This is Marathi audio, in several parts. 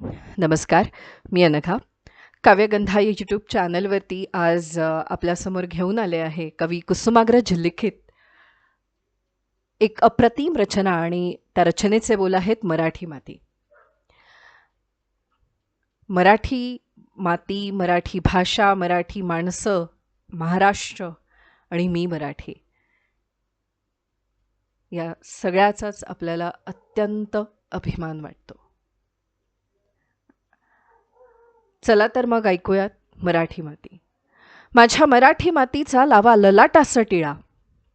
नमस्कार मी अनघा. काव्यगंधा या यूट्यूब चॅनलवरती आज आपल्यासमोर घेऊन आले आहे कवी कुसुमाग्रज लिखित एक अप्रतिम रचना आणि त्या रचनेचे बोल आहेत मराठी माती. मराठी माती मराठी भाषा मराठी माणसं महाराष्ट्र आणि मी मराठी. या सगळ्याचाच आपल्याला अत्यंत अभिमान वाटतो. चला तर मग ऐकूयात मराठी माती. माझ्या मराठी मातीचा लावा ललाटास टिळा.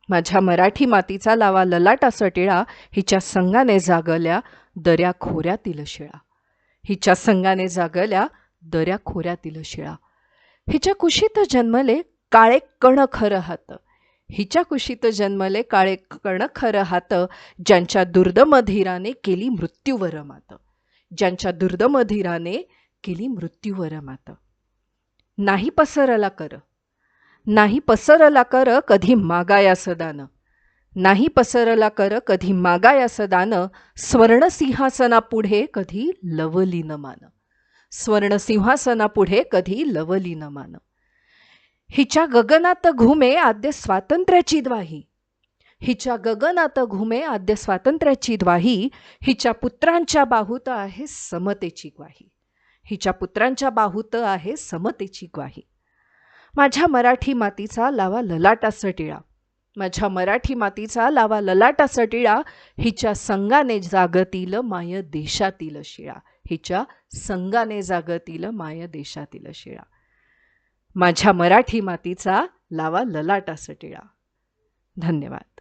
माझ्या मराठी मातीचा लावा ललाटास टिळा हिच्या संगाने जागल्या दऱ्या खोऱ्यातील शिळा. हिच्या संगाने जागल्या दऱ्या खोऱ्यातील शिळा. हिच्या कुशीत जन्मले काळे कण खरं हात. हिच्या कुशीत जन्मले काळे कण खरं हात ज्यांच्या दुर्दमधीराने केली मृत्यूवर मात. ज्यांच्या दुर्दमधिराने केली मृत्यूवर मात. नाही पसरला कर. नाही पसरला कर कधी मागाया सदान. नाही पसरला कर कधी मागाया सदान. स्वर्णसिंहासनापुढे कधी लवली न मान. स्वर्णसिंहासनापुढे कधी लवली न मान. हिच्या गगनात घुमे आद्य स्वातंत्र्याची द्वाही. हिच्या गगनात घुमे आद्य स्वातंत्र्याची द्वाही. हिच्या पुत्रांच्या बाहुत आहे समतेची ग्वाही. हिच्या पुत्रांच्या बाहूत आहे समतेची ग्वाही. माझ्या मराठी मातीचा लावा ललाटा टिळा. माझ्या मराठी मातीचा लावा ललाटा टिळा. हिच्या संगाने जागतील माय देशातील शिळा. हिच्या संगाने जागतील माय देशातील शिळा. माझ्या मराठी मातीचा लावा ललाटा टिळा. धन्यवाद.